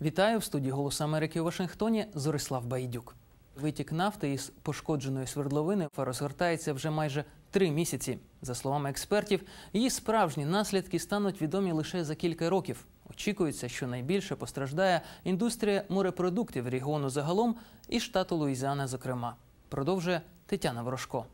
Вітаю в студії Голосу Америки у Вашингтоні. Зорислав Байдюк. Витік нафти із пошкодженої свердловини розгортається вже майже три місяці. За словами експертів, її справжні наслідки стануть відомі лише за кілька років. Очікується, що найбільше постраждає індустрія морепродуктів регіону загалом і штату Луїзіана, зокрема. Продовжує Тетяна Ворожко.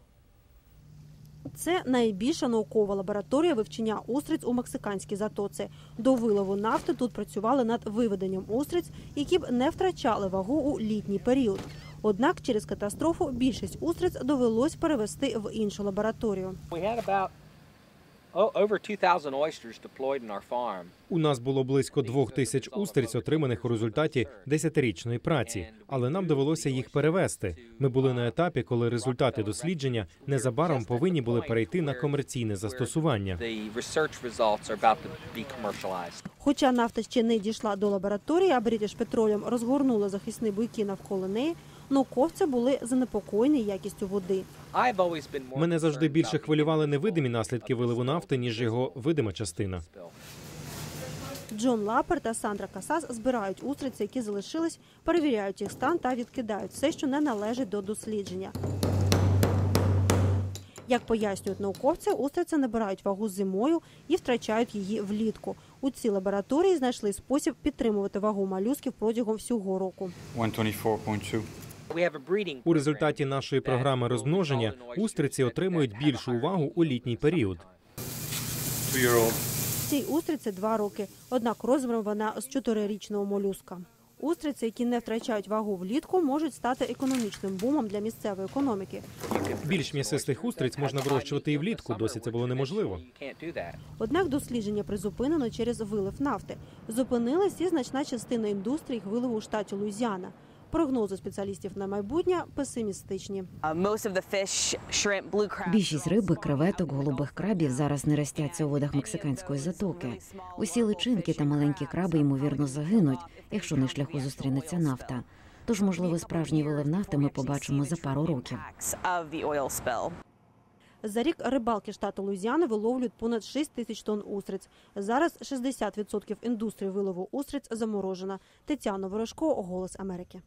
Це найбільша наукова лабораторія вивчення устриць у мексиканській затоці. До вилову нафти тут працювали над виведенням устриць, які б не втрачали вагу у літній період. Однак через катастрофу більшість устриць довелось перевести в іншу лабораторію. У нас було близько двох тисяч устриць, отриманих у результаті десятирічної праці, але нам довелося їх перевести. Ми були на етапі, коли результати дослідження незабаром повинні були перейти на комерційне застосування. Хоча нафта ще не дійшла до лабораторії, а British Petroleum розгорнула захисні буйки навколо неї, науковці були занепокоєні якістю води. Мене завжди більше хвилювали невидимі наслідки виливу нафти, ніж його видима частина. Джон Лапер та Сандра Касас збирають устриці, які залишились, перевіряють їх стан та відкидають все, що не належить до дослідження. Як пояснюють науковці, устриці набирають вагу зимою і втрачають її влітку. У цій лабораторії знайшли спосіб підтримувати вагу молюсків протягом всього року. 124.2. У результаті нашої програми розмноження устриці отримують більшу увагу у літній період. Цій устриці два роки, однак розміром вона з чотирирічного молюска. Устриці, які не втрачають вагу влітку, можуть стати економічним бумом для місцевої економіки. Більш м'ясистих устриць можна вирощувати і влітку. Досі це було неможливо. Однак дослідження призупинено через вилив нафти. Зупинилась і значна частина індустрії їх виливу у штаті Луїзіана. Прогнози спеціалістів на майбутнє песимістичні. Uh. Більшість риби, креветок, голубих крабів зараз не ростяться у водах мексиканської затоки. Усі личинки та маленькі краби ймовірно загинуть, якщо на шляху зустрінеться нафта. Тож, можливо, справжній вилив нафти ми побачимо за пару років. За рік рибалки штату Луїзіани виловлюють понад 6 тисяч тонн устриць. Зараз 60% індустрії вилову устриць заморожена. Тетяна Ворожко, Голос Америки.